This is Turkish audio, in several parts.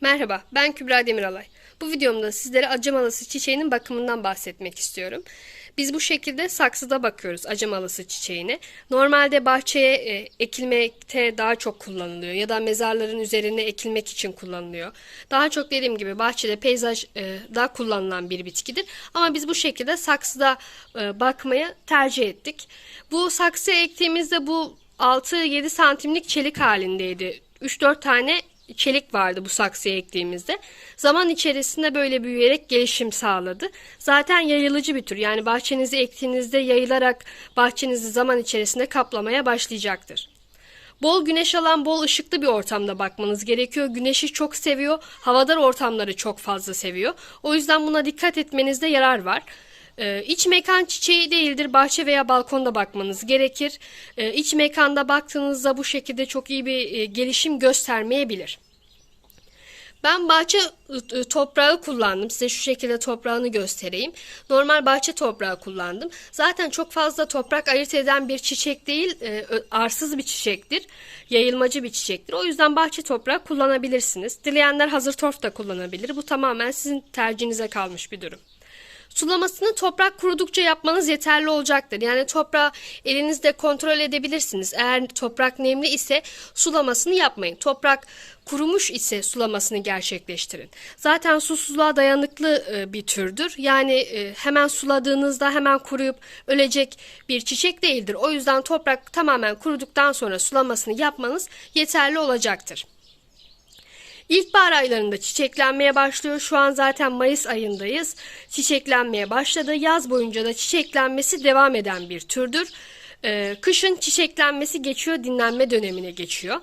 Merhaba, ben Kübra Demiralay. Bu videomda sizlere acemalısı çiçeğinin bakımından bahsetmek istiyorum. Biz bu şekilde saksıda bakıyoruz acemalısı çiçeğine. Normalde bahçeye e, ekilmekte daha çok kullanılıyor ya da mezarların üzerine ekilmek için kullanılıyor. Daha çok dediğim gibi bahçede peyzajda kullanılan bir bitkidir. Ama biz bu şekilde saksıda e, bakmaya tercih ettik. Bu saksıya ektiğimizde bu 6-7 santimlik çelik halindeydi. 3-4 tane çelik vardı bu saksıya ektiğimizde. Zaman içerisinde böyle büyüyerek gelişim sağladı. Zaten yayılıcı bir tür. Yani bahçenizi ektiğinizde yayılarak bahçenizi zaman içerisinde kaplamaya başlayacaktır. Bol güneş alan, bol ışıklı bir ortamda bakmanız gerekiyor. Güneşi çok seviyor, havadar ortamları çok fazla seviyor. O yüzden buna dikkat etmenizde yarar var. Ee, iç mekan çiçeği değildir. Bahçe veya balkonda bakmanız gerekir. Ee, iç mekanda baktığınızda bu şekilde çok iyi bir e, gelişim göstermeyebilir. Ben bahçe ı, toprağı kullandım. Size şu şekilde toprağını göstereyim. Normal bahçe toprağı kullandım. Zaten çok fazla toprak ayırt eden bir çiçek değil, e, arsız bir çiçektir. Yayılmacı bir çiçektir. O yüzden bahçe toprağı kullanabilirsiniz. Dileyenler hazır torf da kullanabilir. Bu tamamen sizin tercihinize kalmış bir durum. Sulamasını toprak kurudukça yapmanız yeterli olacaktır. Yani toprağı elinizde kontrol edebilirsiniz. Eğer toprak nemli ise sulamasını yapmayın. Toprak kurumuş ise sulamasını gerçekleştirin. Zaten susuzluğa dayanıklı e, bir türdür. Yani e, hemen suladığınızda hemen kuruyup ölecek bir çiçek değildir. O yüzden toprak tamamen kuruduktan sonra sulamasını yapmanız yeterli olacaktır. İlkbahar aylarında çiçeklenmeye başlıyor. Şu an zaten Mayıs ayındayız. Çiçeklenmeye başladı. Yaz boyunca da çiçeklenmesi devam eden bir türdür. Ee, kışın çiçeklenmesi geçiyor, dinlenme dönemine geçiyor.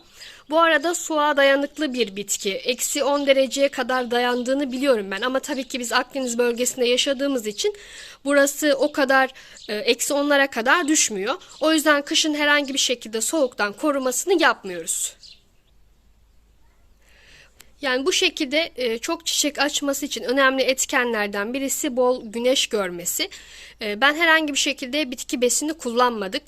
Bu arada soğuğa dayanıklı bir bitki. Eksi 10 dereceye kadar dayandığını biliyorum ben. Ama tabii ki biz Akdeniz bölgesinde yaşadığımız için burası o kadar e, eksi 10'lara kadar düşmüyor. O yüzden kışın herhangi bir şekilde soğuktan korumasını yapmıyoruz. Yani bu şekilde e, çok çiçek açması için önemli etkenlerden birisi bol güneş görmesi. E, ben herhangi bir şekilde bitki besini kullanmadık.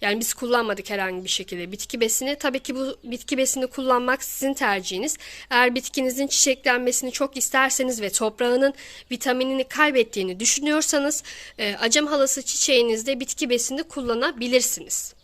Yani biz kullanmadık herhangi bir şekilde bitki besini. Tabii ki bu bitki besini kullanmak sizin tercihiniz. Eğer bitkinizin çiçeklenmesini çok isterseniz ve toprağının vitaminini kaybettiğini düşünüyorsanız e, acem halası çiçeğinizde bitki besini kullanabilirsiniz.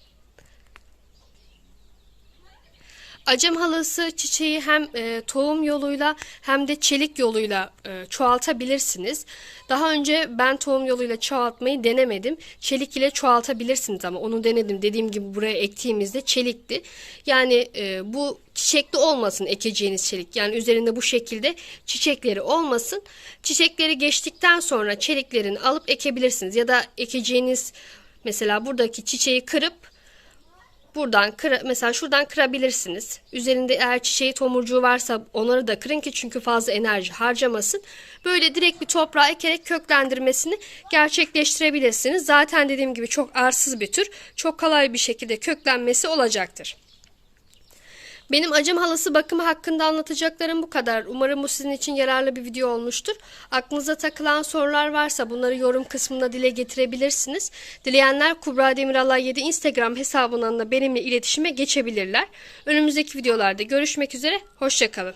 Acem halası çiçeği hem e, tohum yoluyla hem de çelik yoluyla e, çoğaltabilirsiniz. Daha önce ben tohum yoluyla çoğaltmayı denemedim. Çelik ile çoğaltabilirsiniz ama onu denedim. Dediğim gibi buraya ektiğimizde çelikti. Yani e, bu çiçekli olmasın ekeceğiniz çelik. Yani üzerinde bu şekilde çiçekleri olmasın. Çiçekleri geçtikten sonra çeliklerini alıp ekebilirsiniz. Ya da ekeceğiniz mesela buradaki çiçeği kırıp Buradan kıra, mesela şuradan kırabilirsiniz. Üzerinde eğer çiçeği tomurcuğu varsa onları da kırın ki çünkü fazla enerji harcamasın. Böyle direkt bir toprağa ekerek köklendirmesini gerçekleştirebilirsiniz. Zaten dediğim gibi çok arsız bir tür. Çok kolay bir şekilde köklenmesi olacaktır. Benim acım halası bakımı hakkında anlatacaklarım bu kadar. Umarım bu sizin için yararlı bir video olmuştur. Aklınıza takılan sorular varsa bunları yorum kısmında dile getirebilirsiniz. Dileyenler Kubra Demiralay 7 Instagram hesabından da benimle iletişime geçebilirler. Önümüzdeki videolarda görüşmek üzere. Hoşçakalın.